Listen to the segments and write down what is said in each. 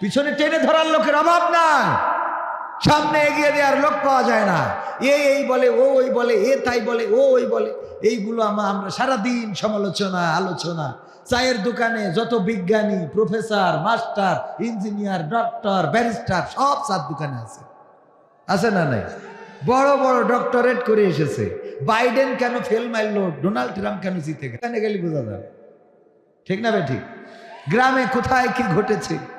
পিছনে টেনে ধরার লোকের অভাব নাই সামনে এগিয়ে দেওয়ার লোক পাওয়া যায় না। এ এই বলে, ও ওই বলে, এ তাই বলে, ও ওই বলে। এইগুলো আমা- আমরা সারাদিন সমালোচনা, আলোচনা। চায়ের দোকানে যত বিজ্ঞানী, professor, master, engineer, doctor, barrister, সব চার দোকানে আছে। আছে না নাই? বড় বড় ডক্টরেট করে এসেছে। বাইডেন কেন ফেল মারলো? ডোনাল্ড ট্রাম্প কেন জিতে গেল? গেলে বোঝা যাবে। ঠিক না ঠিক? গ্রামে কোথায় কি ঘটেছে?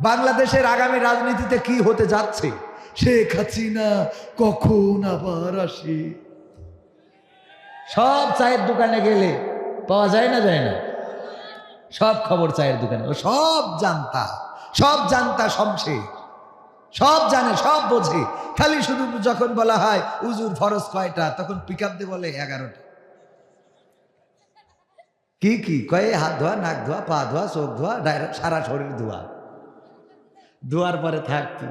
বাংলাদেশের আগামী রাজনীতিতে কি হতে যাচ্ছে? শেখ হাসিনা কখন আবার আসে? সব চায়ের দোকানে গেলে পাওয়া যায় না যায় না? সব খবর চায়ের দোকানে সব জানতা সব জানতা শমশের সব জানে, সব বোঝে। খালি শুধু যখন বলা হয় উজুর ফরজ কয়টা? তখন পিক আপ বলে, এগারোটা। কি কি? কয়ে, হাত ধোয়া, নাক ধোয়া, পা ধোয়া, চোখ ধোয়া সারা শরীর ধোয়া। ধোয়ার পরে থাকতো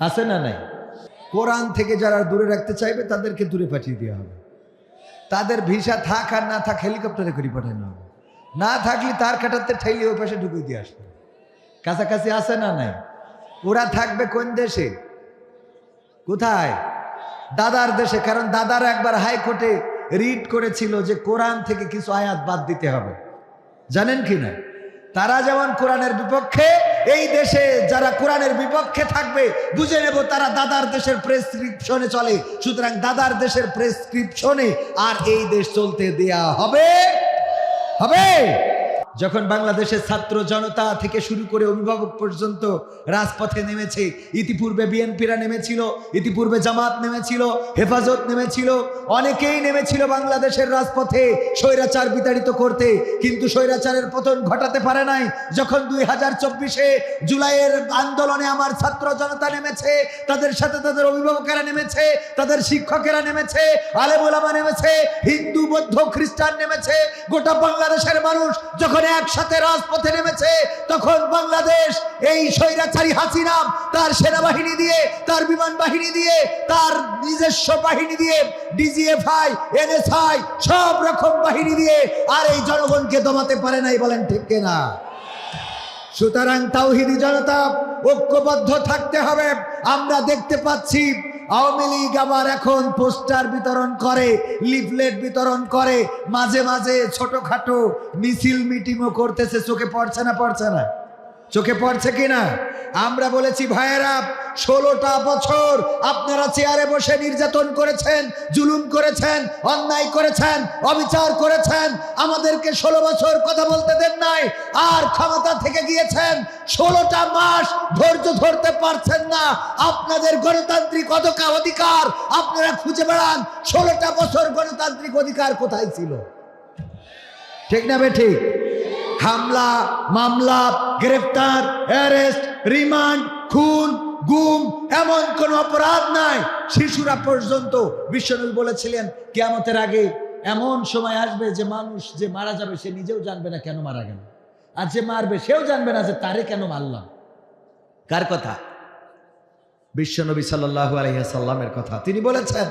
আছে না নাই? কোরআন থেকে যারা দূরে রাখতে চাইবে, তাদেরকে দূরে পাঠিয়ে দেওয়া হবে। তাদের ভিসা থাক আর না থাক হেলিকপ্টারে করে পাঠানো হবে। না থাকলে তার কাটাতে ঠেলে ওই পাশে ঢুকিয়ে দিয়ে আসবে। কাছাকাছি আছে না নাই? ওরা থাকবে কোন দেশে? কোথায়? দাদার দেশে, কারণ দাদার একবার হাইকোর্টে রিট করেছিল যে কোরআন থেকে কিছু আয়াত বাদ দিতে হবে। জানেন কি না? তারা যেমন কোরআনের বিপক্ষে, এই দেশে যারা কোরআনের বিপক্ষে থাকবে, বুঝে নেব তারা দাদার দেশের প্রেসক্রিপশনে চলে। সুতরাং দাদার দেশের প্রেসক্রিপশনে আর এই দেশ চলতে দেয়া হবে। হবে? যখন বাংলাদেশের ছাত্র জনতা থেকে শুরু করে অভিভাবক পর্যন্ত রাজপথে নেমেছে, ইতিপূর্বে বিএনপিরা নেমেছিল, ইতিপূর্বে জামাত নেমেছিল, হেফাজত নেমেছিল, অনেকেই নেমেছিল বাংলাদেশের রাজপথে স্বৈরাচার বিতাড়িত করতে, কিন্তু স্বৈরাচারের পতন ঘটাতে পারে নাই। যখন দুই হাজার চব্বিশে জুলাইয়ের আন্দোলনে আমার ছাত্র জনতা নেমেছে, তাদের সাথে তাদের অভিভাবকেরা নেমেছে, তাদের শিক্ষকেরা নেমেছে, আলেমুলামা নেমেছে, হিন্দু, বৌদ্ধ, খ্রিস্টান নেমেছে, গোটা বাংলাদেশের মানুষ যখন একসাথে রাজপথে নেমেছে, তখন বাংলাদেশ এই স্বৈরাচারী হাসিনা তার সেনাবাহিনী দিয়ে, তার বিমান বাহিনী দিয়ে, তার নিজস্ব বাহিনী দিয়ে, ডিজিএফআই, এনএসআই, সব রকম বাহিনী দিয়ে আর এই জনগণকে দমাতে পারে নাই বলেন ঠিক কিনা? সুতরাং তাওহিদি জনতা, ঐক্যবদ্ধ থাকতে হবে। আমরা দেখতে পাচ্ছি আওয়ামী লীগ আবার এখন পোস্টার বিতরণ করে, লিফলেট বিতরণ করে, মাঝে মাঝে ছোটখাটো মিছিল মিটিংও করতেছে, চোখে পড়ছে না পড়ছে না। চোখে পড়ছে কিনা? আমরা বলেছি, ভাইয়েরা, ষোলোটা বছর আপনারা চেয়ারে বসে নির্যাতন করেছেন, জুলুম করেছেন, অন্যায় করেছেন, অবিচার করেছেন। আমাদেরকে ষোলো বছর কথা বলতে দেন নাই, আর ক্ষমতা থেকে গিয়েছেন। ষোলোটা মাস ধৈর্য ধরতে পারছেন না। আপনাদের গণতান্ত্রিক অধিকার অধিকার, আপনারা খুঁজে বেড়ান, ষোলোটা বছর গণতান্ত্রিক অধিকার কোথায় ছিল? ঠিক না বে ঠিক? হামলা, মামলা, গ্রেফতার, অ্যারেস্ট, রিমান্ড, খুন, গুম, এমন কোন অপরাধ নাই। শিশুরা পর্যন্ত, বিশ্বনবী বলেছিলেন, কেয়ামতের আগে এমন সময় আসবে যে মানুষ যে মারা যাবে, সে নিজেও জানবে না কেন মারা গেল। আর যে মারবে, সেও জানবে না যে তারে কেন মারলাম। কার কথা? বিশ্বনবী সাল্লাহ আলহিহাসাল্লামের কথা। তিনি বলেছেন,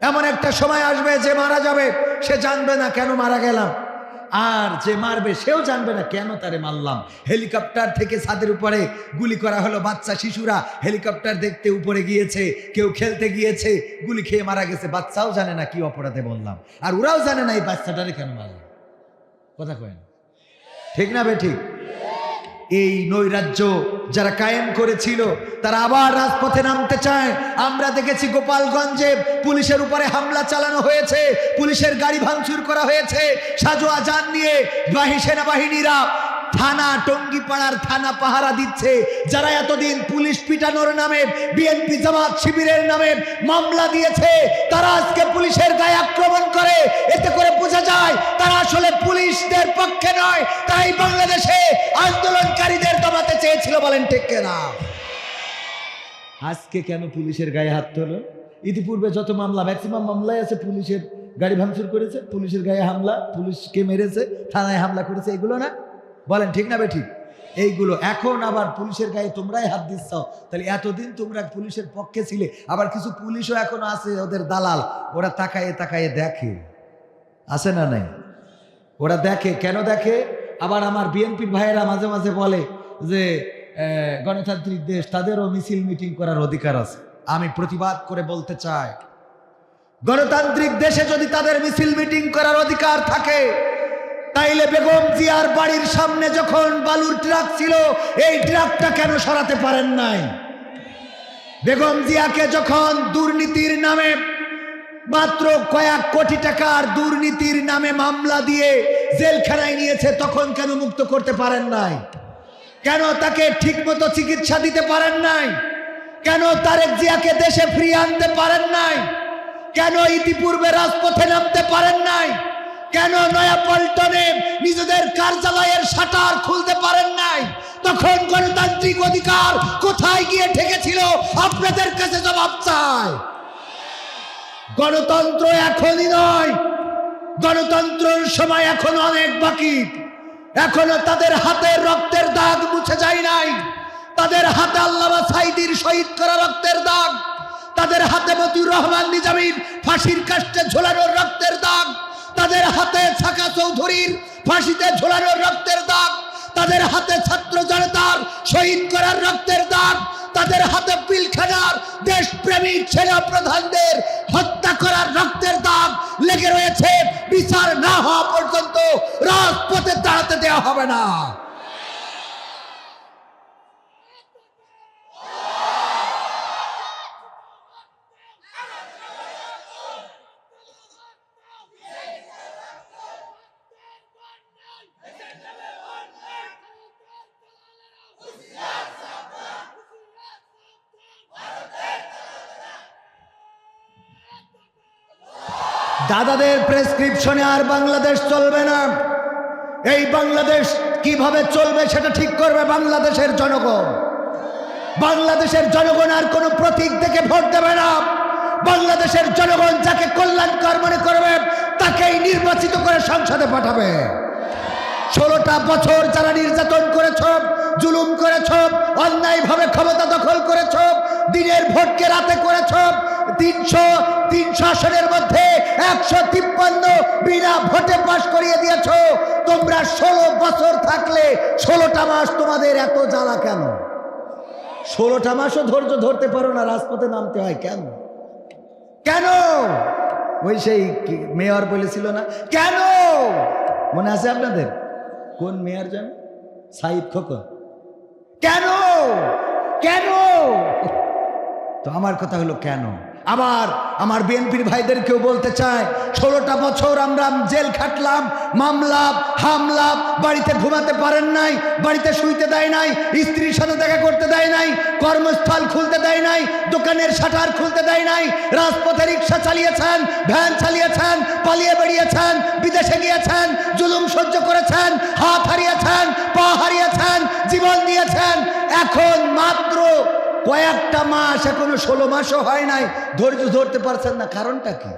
এমন একটা সময় আসবে যে মারা যাবে, সে জানবে না কেন মারা গেলাম। আর যে মারবে সেও জানবে না কেন তারে মারলাম। হেলিকপ্টার থেকে ছাদের উপরে গুলি করা হলো বাচ্চা শিশুরা। হেলিকপ্টার দেখতে উপরে গিয়েছে, কেউ খেলতে গিয়েছে, গুলি খেয়ে মারা গেছে। বাচ্চাও জানে না কি অপরাধে বললাম। আর ওরাও জানে না এই বাচ্চাটারে কেন মারলাম। কথা কেন ঠিক না বে ঠিক? এই নৈরাজ্য যারা কায়েম করেছিল, তারা আবার রাজপথে নামতে চায়। আমরা দেখেছি গোপালগঞ্জে পুলিশের উপরে হামলা চালানো হয়েছে, পুলিশের গাড়ি ভাঙচুর করা হয়েছে। সাজোয়া যান নিয়ে বাহি সেনাবাহিনীরা থানা টঙ্গিপাড়ার থানা পাহারা দিচ্ছে। যারা এতদিন পুলিশ পিটানোর নামে, বিএনপি জামাত শিবিরের নামে মামলা দিয়েছে, তারা আজকে পুলিশের গায়ে আক্রমণ করে। এতে করে বোঝা যায়, তারা আসলে পুলিশদের পক্ষে নয়, তাই বাংলাদেশে আন্দোলনকারীদের দমাতে চেয়েছিল বলেন ঠিক না আজকে কেন পুলিশের গায়ে হাত তোলো? ইতিপূর্বে যত মামলা ম্যাক্সিমাম মামলায় আছে, পুলিশের গাড়ি ভাঙচুর করেছে, পুলিশের গায়ে হামলা, পুলিশকে মেরেছে, থানায় হামলা করেছে, এগুলো না। বলেন, ঠিক না বে ঠিক এইগুলো এখন আবার পুলিশের গায়ে তোমরাই হাত দিচ্ছ। তাহলে এতদিন তোমরা পুলিশের পক্ষে ছিলে, আবার কিছু পুলিশও এখনও আছে ওদের দালাল। ওরা তাকায়ে তাকায়ে দেখে। আছে না নাই? ওরা দেখে। কেন দেখে? আবার আমার বিএনপির ভাইয়েরা মাঝে মাঝে বলে যে গণতান্ত্রিক দেশ, তাদেরও মিছিল মিটিং করার অধিকার আছে। আমি প্রতিবাদ করে বলতে চাই, গণতান্ত্রিক দেশে যদি তাদের মিছিল মিটিং করার অধিকার থাকে তাইলে বেগম জিয়ার বাড়ির সামনে যখন বালুর ট্রাক ছিল, এই ট্রাকটা কেন সরাতে পারেন নাই? বেগম জিয়াকে যখন দুর্নীতির নামে মাত্র কয়েক কোটি টাকার দুর্নীতির নামে মামলা দিয়ে জেলখানায় নিয়েছে, তখন কেন মুক্ত করতে পারেন নাই? কেন তাকে ঠিকমতো চিকিৎসা দিতে পারেন নাই? কেন তারেক জিয়াকে দেশে ফিরিয়ে আনতে পারেন নাই? কেন ইতিপূর্বে রাজপথে নামতে পারেন নাই? কেন নয়া পল্টনে নিজেদের কার্যালয়ের শাটার খুলতে পারেন নাই? তখন গণতান্ত্রিক অধিকার কোথায় গিয়ে ঠেকেছিল? আপনাদের কাছে জবাব চায় গণতন্ত্র এখনই নয়। গণতন্ত্রের সময় এখন অনেক বাকি। এখনও তাদের হাতের রক্তের দাগ মুছে যায় নাই। তাদের হাতে আল্লামা সাইদির শহীদ করা রক্তের দাগ। তাদের হাতে মতিউর রহমান নিজামীর ফাঁসির কাষ্টে ঝোলানোর রক্তের দাগ। তাদের হাতে ছাকা চৌধুরীর ফাঁসিতে ঝোলানোর রক্তের দাগ, তাদের হাতে ছাত্র জনতার শহীদ করার রক্তের দাগ, তাদের হাতে পিলখানার দেশপ্রেমিক সেনা প্রধানদের হত্যা করার রক্তের দাগ লেগে রয়েছে। বিচার না হওয়া পর্যন্ত রাজপথে দাঁড়াতে দেওয়া হবে না। দাদাদের প্রেসক্রিপশনে আর বাংলাদেশ চলবে না। এই বাংলাদেশ কীভাবে চলবে সেটা ঠিক করবে বাংলাদেশের জনগণ। বাংলাদেশের জনগণ আর কোনো প্রতীক দেখে ভোট দেবে না। বাংলাদেশের জনগণ যাকে কল্যাণকর মনে করবে, তাকেই নির্বাচিত করে সংসদে পাঠাবে। ষোলোটা বছর যারা নির্যাতন করেছ জুলুম করেছ, অন্যায়ভাবে ক্ষমতা দখল করেছ, দিনের ভোটকে রাতে করেছ, তিনশো তিনশো আসনের মধ্যে একশো তিপ্পান্ন বিনা ভোটে পাশ করিয়ে দিয়েছ। তোমরা ষোলো বছর থাকলে ষোলোটা মাস তোমাদের এত জ্বালা কেন? ষোলোটা মাসও ধৈর্য ধরতে পারো না, রাজপথে নামতে হয় কেন? কেন? ওই সেই মেয়র বলেছিল না? কেন? মনে আছে আপনাদের? কোন মেয়র যেন? সাইদ খোকন। কেন? কেন? তো আমার কথা হলো কেন? আবার আমার বিএনপির ভাইদেরকেও বলতে চায়, ষোলোটা বছর আমরা জেল খাটলাম, মামলা, হামলা, বাড়িতে ঘুমাতে পারেন নাই, বাড়িতে শুইতে দেয় নাই, স্ত্রীর সাথে দেখা করতে দেয় নাই, কর্মস্থল খুলতে দেয় নাই, দোকানের শাটার খুলতে দেয় নাই, রাজপথে রিক্সা চালিয়েছেন, ভ্যান চালিয়েছেন, পালিয়ে বেরিয়েছেন বিদেশে গিয়েছেন, জুলুম সহ্য করেছেন, হাত হারিয়েছেন, পা হারিয়েছেন, জীবন দিয়েছেন, এখন মাত্র কয়েকটা মাস এখনও ষোলো মাসও হয় নাই, ধৈর্য ধরতে পারছেন না, কারণটা কি?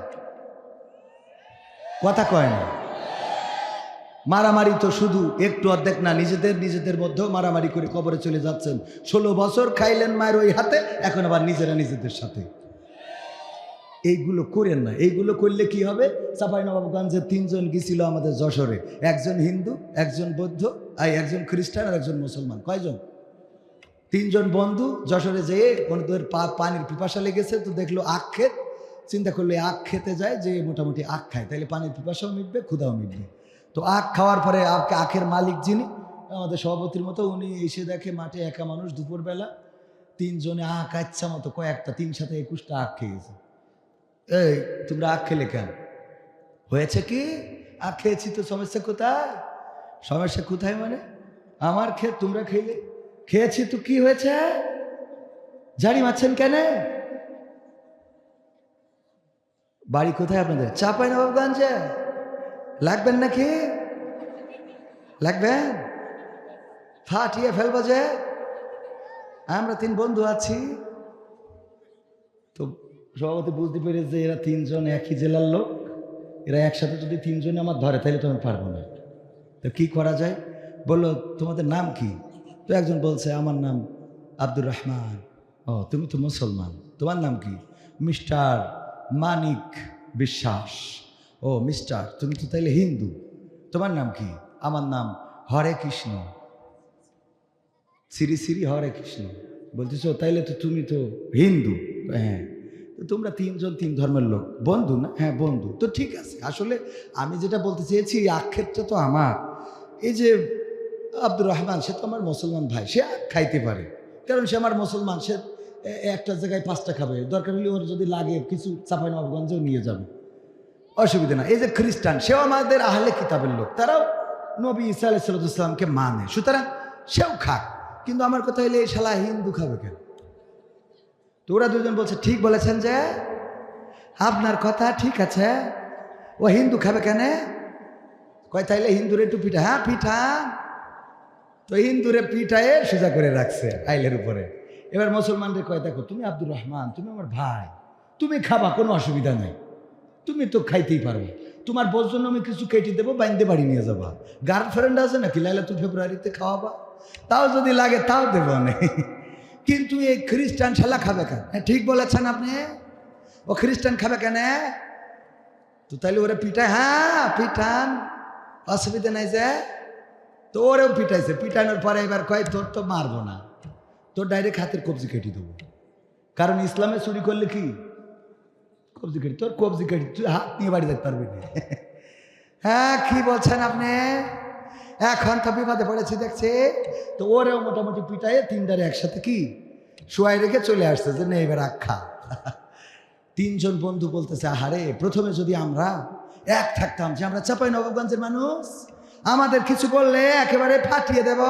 কথা কয় না। মারামারি তো শুধু একটু অর্ধেক না, নিজেদের নিজেদের মধ্যেও মারামারি করে কবরে চলে যাচ্ছেন। ষোলো বছর খাইলেন মায়ের ওই হাতে, এখন আবার নিজেরা নিজেদের সাথে। এইগুলো করেন না। এইগুলো করলে কি হবে? চাঁপাইনবাবগঞ্জে তিনজন গেছিল আমাদের যশোরে। একজন হিন্দু, একজন বৌদ্ধ, আর একজন খ্রিস্টান আর একজন মুসলমান। কয়জন? তিনজন বন্ধু যশোরে যেয়ে ওদের পা পানির পিপাসা লেগেছে, তো দেখল আখ ক্ষেত। চিন্তা করলে আখ খেতে যায় যে মোটামুটি আখ খায় তাহলে পানির পিপাসাও মিটবে, ক্ষুধাও মিটবে। তো আখ খাওয়ার পরে আখকে আখের মালিক যিনি, আমাদের সভাপতির মতো, উনি এসে দেখে মাঠে একা মানুষ দুপুরবেলা, তিনজনে আখ আচ্ছা মতো কয়েকটা তিন সাথে একুশটা আখ খেয়েছে। এই, তোমরা আখ খেলে কেন? হয়েছে কি? আখ খেয়েছি তো সমস্যা কোথায়? সমস্যা কোথায় মানে? আমার খেয়ে তোমরা খেলে? খেয়েছি, তো কি হয়েছে? জানি মারছেন কেন? বাড়ি কোথায় আপনাদের? চা চাপাই নবাবগঞ্জে লাগবেন নাকি? লাগবেন? ফাটিয়ে ফেলব যে। আমরা তিন বন্ধু আছি। তো সভাপতি বুঝতে পেরেছে যে এরা তিনজন একই জেলার লোক। এরা একসাথে যদি তিনজনে আমার ধরে, তাহলে তো আমি পারব না। তো কি করা যায়? বলল, তোমাদের নাম কি? তো একজন বলছে, আমার নাম আব্দুর রহমান। ও, তুমি তো মুসলমান। তোমার নাম কি? মিস্টার মানিক বিশ্বাস। ও, মিস্টার, তুমি তো তাইলে হিন্দু। তোমার নাম কি? আমার নাম হরে কৃষ্ণ। শ্রী শ্রী হরে কৃষ্ণ। বলতেছ, তাইলে তো তুমি তো হিন্দু। হ্যাঁ। তোমরা তিনজন তিন ধর্মের লোক। বন্ধু না? হ্যাঁ বন্ধু। তো ঠিক আছে। আসলে আমি যেটা বলতে চেয়েছি আক্ষেপটা তো আমার। এই যে আব্দুর রহমান, সে তো আমার মুসলমান ভাই, সে খাইতে পারে। কারণ সে আমার মুসলমান, সে একটা জায়গায় পাঁচটা খাবে। দরকার হলে ওর যদি লাগে, কিছু চাপাই নবগঞ্জেও নিয়ে যাবে। অসুবিধা না এই যে খ্রিস্টান, সেও আমাদের আহলে কিতাবের লোক। তারাও নবী ইসা আলাইসালামকে মানে। সুতরাং সেও খাক। কিন্তু আমার কথা হলে এই শালা হিন্দু খাবে কেন? তো ওরা দুজন বলছে, ঠিক বলেছেন যে, আপনার কথা ঠিক আছে। ও হিন্দু খাবে কেন? কয়, তাইলে হিন্দুর একটু পিঠা। হ্যাঁ পিঠা। তো হিন্দুরে পিঠায়ে সোজা করে রাখছে আইলের উপরে। এবার মুসলমানদের কয়, দেখো, তুমি আব্দুর রহমান, তুমি আমার ভাই, তুমি খাবা, কোনো অসুবিধা নাই। তুমি তো খাইতেই পারবে তোমার বোর জন্য আমি কিছু কেটে দেবো, বাইন্দে বাড়ি নিয়ে যাবা। গার্লফ্রেন্ড আছে নাকি? লাইলা তুই ফেব্রুয়ারিতে খাওয়াবা। তাও যদি লাগে, তাও দেবো না কিন্তু এই খ্রিস্টান শালা খাবে কেন? হ্যাঁ ঠিক বলেছেন আপনি। ও খ্রিস্টান খাবে কেন? তো তাইলে ওরা পিঠা হ্যাঁ পিঠান। অসুবিধা নাই যে। তো ওরেও পিটাইছে। পিটানোর পরে এবার কয়, তোর তো মারবো না। তোর ডাইরেক্ট হাতের কবজি কেটে দেবো। কারণ ইসলামে চুরি করলে কি? কবজি কেটে, তোর কবজি কেটে, তুই হাত নিয়ে বাড়ি যেতে পারবি না। হ্যাঁ কি বলছেন আপনি? এখন তো বিপদে পড়েছি, দেখছে। তো ওরেও মোটামুটি পিটাইয়ে তিনটারে একসাথে কি? শোয়াই রেখে চলে আসছে যে, নে, এবার আখা তিনজন বন্ধু বলতেছে, আহারে, প্রথমে যদি আমরা এক থাকতাম যে আমরা চাপাই নবগঞ্জের মানুষ আমাদের কিছু বললে একেবারে ফাটিয়ে দেব।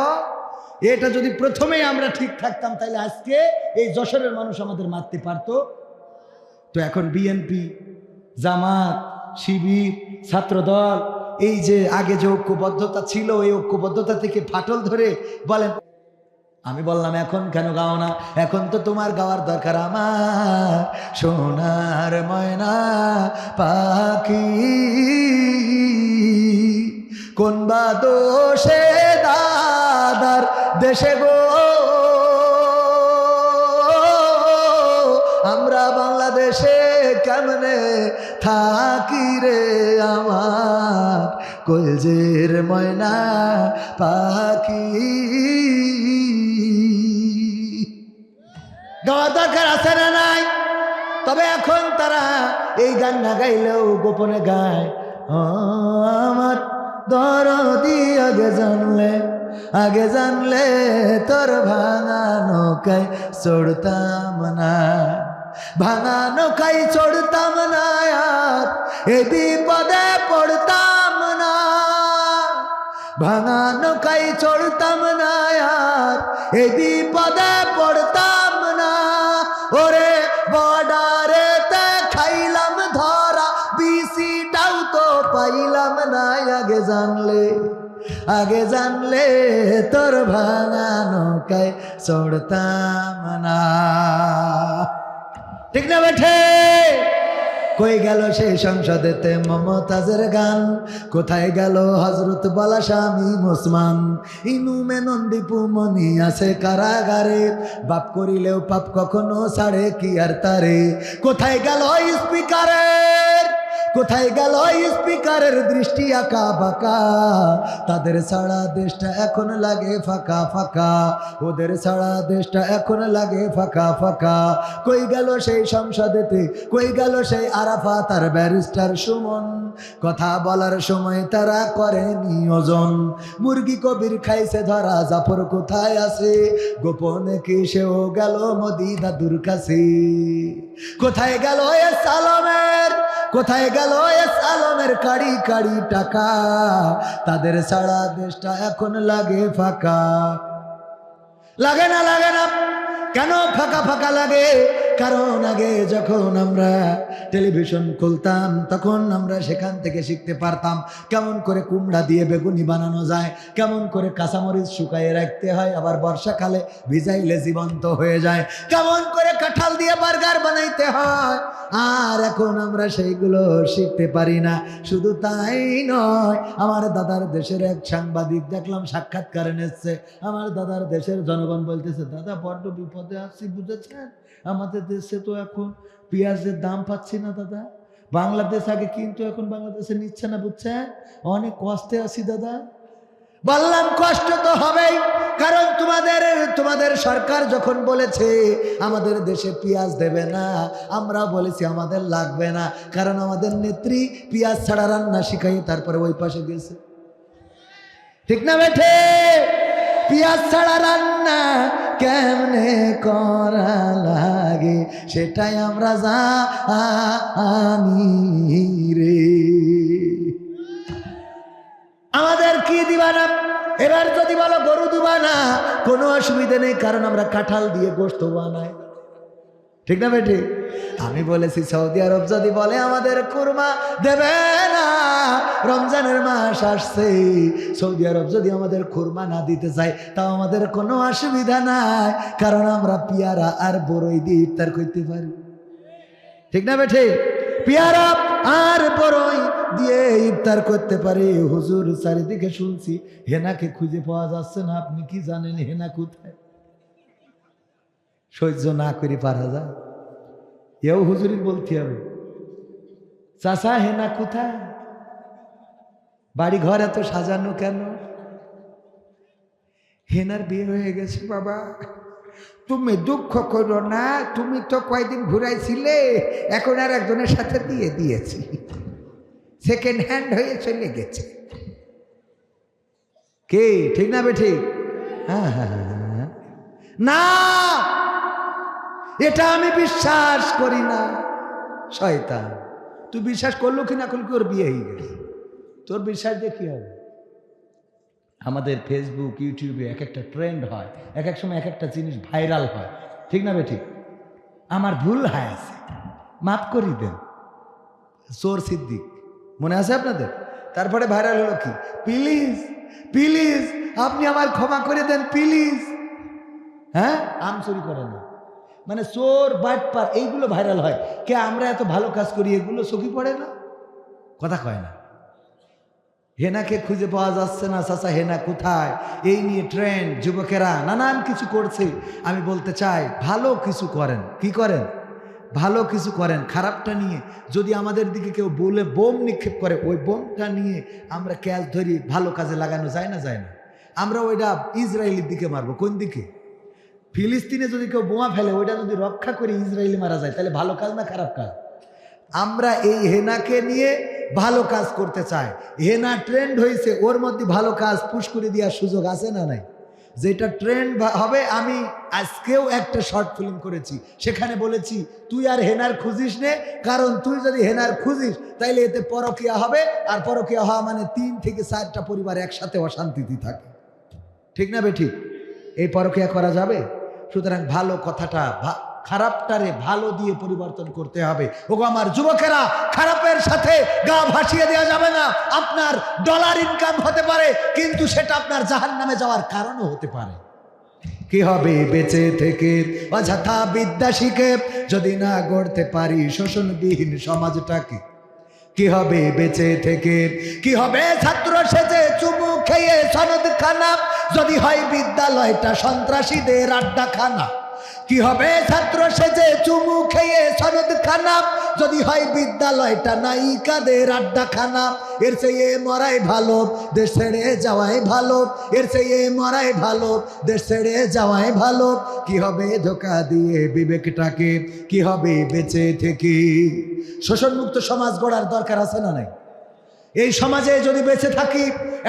এটা যদি প্রথমেই আমরা ঠিক থাকতাম, তাহলে আজকে এই যশোরের মানুষ আমাদের মারতে পারতো। তো এখন বিএনপি জামাত, শিবির, ছাত্রদল, এই যে আগে যে ঐক্যবদ্ধতা ছিল, এই ঐক্যবদ্ধতা থেকে ফাটল ধরে বলেন, আমি বললাম, এখন কেন গাও না? এখন তো তোমার গাওয়ার দরকার আমার। সোনার ময়না পাখি কোন বা দোষে দাদার দেশে গো? আমরা বাংলাদেশে কেমনে থাকি রে আমার? কলজের ময়না পাখি। গাওয়ার দরকার আছে না নাই? তবে এখন তারা এই গান না গাইলেও গোপনে গায়। আমার দরদি আগে জানলে আগে জানলে তোর ভাঙা নৌকায় চড়তাম না। ভাঙা নৌকায় চড়তাম না আর এ বিপদে পড়তাম না। ভাঙা নৌকায় চড়তাম না আর এ বিপদে পড়তাম আগে জানলে আগে জানলে তোর ভাঙা নৌকায় চড়তাম না। ঠিক না বেঠে? কই গেল সেই সংসদেতে মমতাজের গান? কোথায় গেল হজরত বলা স্বামী মুসমান? ইনুমে নন্দীপু মনি আছে কারাগারে, বাপ করিলেও পাপ কখনো ছাড়ে, কি আর তারে? কোথায় গেল স্পিকারের কোথায় গেল স্পিকারের দৃষ্টি আঁকা বাঁকা? তাদের ছাড়া দেশটা এখন লাগে ফাঁকা ফাঁকা। ওদের ছাড়া দেশটা এখন লাগে ফাঁকা ফাঁকা। কই গেল সেই সংসদেতে? কই গেল সেই আরাফা তার ব্যারিস্টার সুমন? কথা বলার সময় তারা করে নিয়োজন মুরগি কবির খাইছে ধরা, জাফর কোথায় আছে? গোপনে কি সেও গেল মোদি দাদুর কাছে? কোথায় গেল এ সালমের কোথায় গেল এস আলমের কাড়ি কাড়ি টাকা? তাদের সারা দেশটা এখন লাগে ফাঁকা। লাগে না লাগে না। কেন ফাঁকা ফাঁকা লাগে? কারণ আগে যখন আমরা টেলিভিশন খুলতাম, তখন আমরা সেখান থেকে শিখতে পারতাম কেমন করে কুমড়া দিয়ে বেগুনি বানানো যায়, কেমন করে কাঁচামরিচ শুকাইয়ে রাখতে হয়, আবার বর্ষাকালে ভিজাইলে জীবন্ত হয়ে যায়, কেমন করে কাঁঠাল দিয়ে বার্গার বানাইতে হয়। আর এখন আমরা সেইগুলো শিখতে পারি না, শুধু তাই নয়, আমার দাদার দেশের এক সাংবাদিক দেখলাম, সাক্ষাৎকারে নিচ্ছে আমার দাদার দেশের জনগণ বলতেছে, দাদা, বড্ড বিপদে আছি, বুঝেছেন? আমাদের দেশে তো এখন পেঁয়াজের দাম পাচ্ছি না দাদা। বাংলাদেশ আগে কিন্তু, এখন বাংলাদেশে নিচ্ছে না, বুঝছেন? অনেক কষ্টে আছি দাদা। বললাম, কষ্ট তো হবেই, কারণ তোমাদের তোমাদের সরকার যখন বলেছে, আমাদের দেশে পেঁয়াজ দেবে না আমরা বলেছি আমাদের লাগবে না, কারণ আমাদের নেত্রী পেঁয়াজ ছাড়া রান্না শিখাই তারপরে ওই পাশে গেছে ঠিক না বেঠে? পেঁয়াজ ছাড়া রান্না কেমনে করা লাগে? সেটাই আমরা জানি রে। আমাদের কি দিবা না এবার যদি বলো গরু দিবা না কোনো অসুবিধে নেই, কারণ আমরা কাঁঠাল দিয়ে গোস্ত বানাই। ঠিক না বেটি? আমি বলেছি, সৌদি আরব যদি বলে আমাদের কুরমা দেবে না, রমজানের মাস আসছে। সৌদি আরব যদি আমাদের কুরমা না দিতে চায়, তাও আমাদের কোনো অসুবিধা নাই, কারণ আমরা পিয়ারা আর বড়ই দিয়ে ইফতার করতে পারি। ঠিক না বেঠে পিয়ারা আর বড়ই দিয়ে ইফতার করতে পারে। হুজুর চারিদিকে শুনছি, হেনাকে খুঁজে পাওয়া যাচ্ছে না, আপনি কি জানেন হেনা কোথায়? সহ্য না করে পারা যায় এও হুজুরি বলতে হবে চাষা হেনা কোথায়? বাড়ি ঘর এত সাজানো কেন? হেনার বিয়ে হয়ে গেছে বাবা। তুমি দুঃখ করো না তুমি তো কয়দিন ঘুরাইছিলে এখন আর একজনের সাথে দিয়ে দিয়েছি। সেকেন্ড হ্যান্ড হয়ে চলে গেছে। কে ঠিক না বে ঠিক? হ্যাঁ হ্যাঁ হ্যাঁ, হ্যাঁ। না এটা আমি বিশ্বাস করি না। শয়তান, তুই বিশ্বাস করল কি না করল কি ওর বিয়ে হয়ে গেছে। তোর বিশ্বাস দিয়ে হবে? আমাদের ফেসবুক ইউটিউবে এক একটা ট্রেন্ড হয় এক এক সময় এক একটা জিনিস ভাইরাল হয়। ঠিক না বে ঠিক আমার ভুল হয় আছে। মাফ করি দেন। চোর সিদ্দিক, মনে আছে আপনাদের? তারপরে ভাইরাল হলো কি? প্লিজ প্লিজ আপনি আমার ক্ষমা করে দেন প্লিজ হ্যাঁ? আম চুরি করে না। মানে চোর, বাটপার, এইগুলো ভাইরাল হয়। কে, আমরা এত ভালো কাজ করি, এগুলো চোখে পড়ে না? কথা কয় না। হেনাকে খুঁজে পাওয়া যাচ্ছে না, চাচা হেনা কোথায়? এই নিয়ে ট্রেন্ড যুবকেরা নানান কিছু করছে। আমি বলতে চাই, ভালো কিছু করেন। কি করেন? ভালো কিছু করেন। খারাপটা নিয়ে যদি আমাদের দিকে কেউ বলে বোম নিক্ষেপ করে, ওই বোমটা নিয়ে আমরা ক্যাচ ধরি, ভালো কাজে লাগানো যায় না যায় না। আমরা ওইটা ইসরায়েলের দিকে মারবো। কোন দিকে? ফিলিস্তিনে যদি কেউ বোমা ফেলে, ওইটা যদি রক্ষা করে ইসরায়েলি মারা যায়, তাহলে ভালো কাজ না খারাপ কাজ? আমরা এই হেনাকে নিয়ে ভালো কাজ করতে চাই। হেনা ট্রেন্ড হয়েছে, ওর মধ্যে ভালো কাজ পুশ করে দেওয়ার সুযোগ আছে না নাই? যেটা ট্রেন্ড হবে, আমি আজকেও একটা শর্ট ফিল্ম করেছি। সেখানে বলেছি, তুই আর হেনার খুঁজিস নে, কারণ তুই যদি হেনার খুঁজিস, তাইলে এতে পরকিয়া হবে, আর পরকিয়া হওয়া মানে তিন থেকে চারটা পরিবার একসাথে অশান্তিতে থাকে। ঠিক না বে ঠিক? এই পরকিয়া করা যাবে? সুতরাং ভালো কথাটা খারাপটারে ভালো দিয়ে পরিবর্তন করতে হবে। ওগো আমার যুবকেরা, খারাপের সাথে গা ভাসিয়ে দেওয়া যাবে না। আপনার ডলার ইনকাম হতে পারে, কিন্তু সেটা আপনার জাহান নামে যাওয়ার কারণও হতে পারে। কি হবে বেঁচে থেকে? অযথা বিদ্যা শিখে যদি না গড়তে পারি শোষণবিহীন সমাজটাকে। কি হবে বেঁচে থেকে? কি হবে ছাত্র সেজে চুমু খেয়ে সনদ খানা যদি হয় বিদ্যালয়টা সন্ত্রাসীদের আড্ডা খানা কি হবে ছাত্র সেজে চুমু খেয়ে সনদ খানা যদি হয় বিদ্যালয়টা নাই আড্ডা আড্ডাখানা? এর চেয়ে মরাই ভালো, দেশ ছেড়ে যাওয়াই ভালো। এর চেয়ে মরাই ভালো, দেশ ছেড়ে যাওয়াই ভালো। কি হবে ধোকা দিয়ে বিবেকটাকে? কি হবে বেঁচে থেকে? শোষণমুক্ত সমাজ গড়ার দরকার আছে না নাই? এই সমাজে যদি বেঁচে থাকি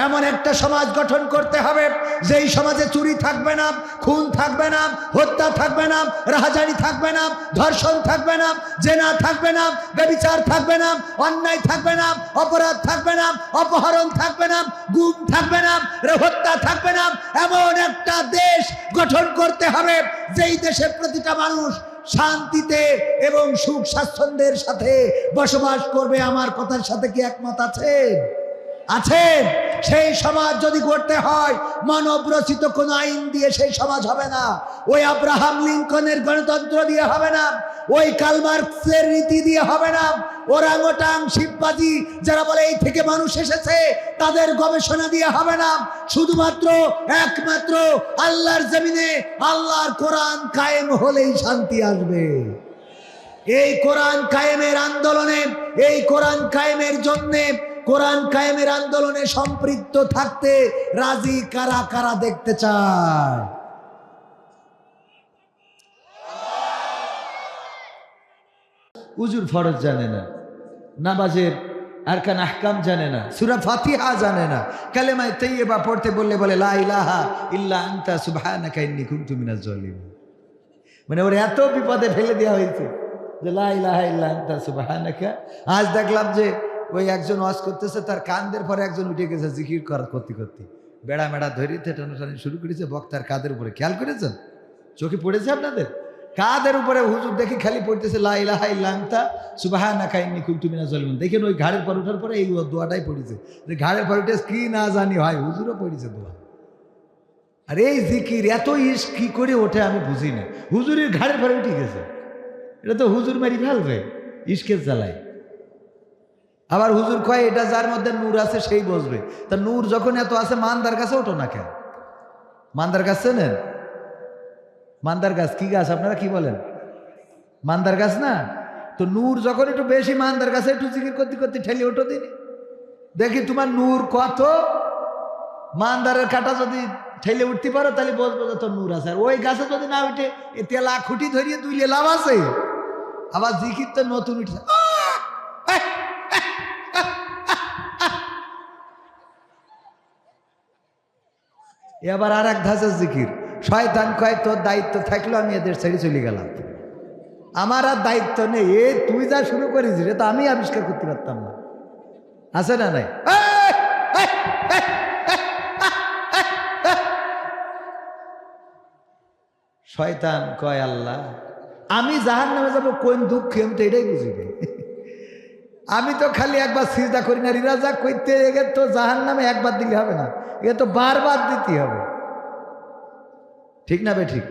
এমন একটা সমাজ গঠন করতে হবে যেই সমাজে চুরি থাকবে না খুন থাকবে না হত্যা থাকবে না রাহাজানি থাকবে না ধর্ষণ থাকবে না জেনা থাকবে না ব্যবিচার থাকবে না অন্যায় থাকবে না অপরাধ থাকবে না অপহরণ থাকবে না গুম থাকবে না হত্যা থাকবে না এমন একটা দেশ গঠন করতে হবে যেই দেশের প্রতিটা মানুষ শান্তিতে এবং সুখ স্বাচ্ছন্দ্যের সাথে বসবাস করবে। আমার কথার সাথে কি একমত আছেন? আছেন সেই সমাজ যদি করতে হয় মানব রচিত কোন আইন দিয়ে সেই সমাজ হবে না। ওই আব্রাহাম লিঙ্কনের গণতন্ত্র দিয়ে হবে না। ওই কালমার্কসের রীতি দিয়ে হবে না। ওরাঙ্গটাং শিববাজি, যারা বলে এই থেকে মানুষ এসেছে, তাদের গবেষণা দিয়ে হবে না। শুধুমাত্র, একমাত্র আল্লাহর জমিনে আল্লাহর কোরআন কায়েম হলেই শান্তি আসবে। এই কোরআন কায়েমের আন্দোলনে, এই কোরআন কায়েমের জন্যে কোরআন কায়েমের আন্দোলনে সম্পৃক্ত থাকতে রাজি কারা কারা দেখতে চায়? উজুর ফরজ জানে না, নামাজের আর কান আহকাম জানে না, সুরা ফাতিহা জানে না, কালেমায় তৈয়বা পড়তে বললে বলে, লা ইলাহা ইল্লা আনতা, সুবহানাকা ইন্নী কুনতু মিনাজ জালিমিন মানে ওর এত বিপদে ফেলে দেওয়া হয়েছে যে, লা ইলাহা ইল্লা আনতা, সুবহানাকা। আজ দেখলাম যে ওই একজন ওয়াজ করতেছে, তার কান্দের পরে একজন উঠে গেছে জিকির করা, করতে করতে। বেড়া মেড়া ধরে টানাটানি শুরু করেছে, বক্তার কাদের উপরে? খেয়াল করেছেন? চোখে পড়েছে আপনাদের? কাদের উপরে? হুজুর দেখি খালি পড়তেছে, লা ইলাহা ইল্লা আনতা সুবহানাকা ইন্নী কুনতু মিনাজ জালিমিন দেখেন ওই ঘাড়ের পর ওঠার পরে এই দোয়াটাই পড়েছে। যে ঘাড়ের পর উঠে, কি না জানি হয় হুজুরও পড়েছে দোয়া। আর এই জিকির এত ইস কি করে ওঠে আমি বুঝি না হুজুরের ঘাড়ের পরে উঠে গেছে। এটা তো হুজুর মারি ফেলবে ইস্কের জ্বালায়। আবার হুজুর কয়, এটা যার মধ্যে নূর আছে সেই বসবে। তা নূর যখন এত আছে, মান্দার কাছে ওঠো না কেন? মান্দার গাছ চেনেন? মান্দার গাছ, কি গাছ? আপনারা কি বলেন? মান্দার গাছ না? তো নূর যখন একটু বেশি, মান্দার গাছে একটু জিকির করতে করতে ঠেলে ওঠো দিন। দেখি তোমার নূর কত? মান্দারের কাটা যদি ঠেলে উঠতে পারো, তাহলে বলব যে তোর নূর আছে। আর ওই গাছে যদি না উঠে এ তেলা খুঁটি ধরিয়ে তুইলে লাভ আছে? আবার জিকির তো নতুন উঠছে। এ আবার আর এক ধাঁচের জিকির। শয়তান কয়, তোর দায়িত্ব থাকল আমি এদের ছেড়ে চলে গেলাম। আমার আর দায়িত্ব নেই। এ, তুই যা শুরু করেছিস রে তো আমি আবিষ্কার করতে পারতাম না। আছে না নাই! শয়তান কয়, আল্লাহ, আমি জাহান নামে যাব কোন দুঃখ? তো এটাই বুঝিনি আমি তো খালি একবার সিজদা করি না রিরাজা করতে তো জাহান নামে একবার দিলে হবে না। এ তো বারবার দিতে হবে ঠিক না বে ঠিক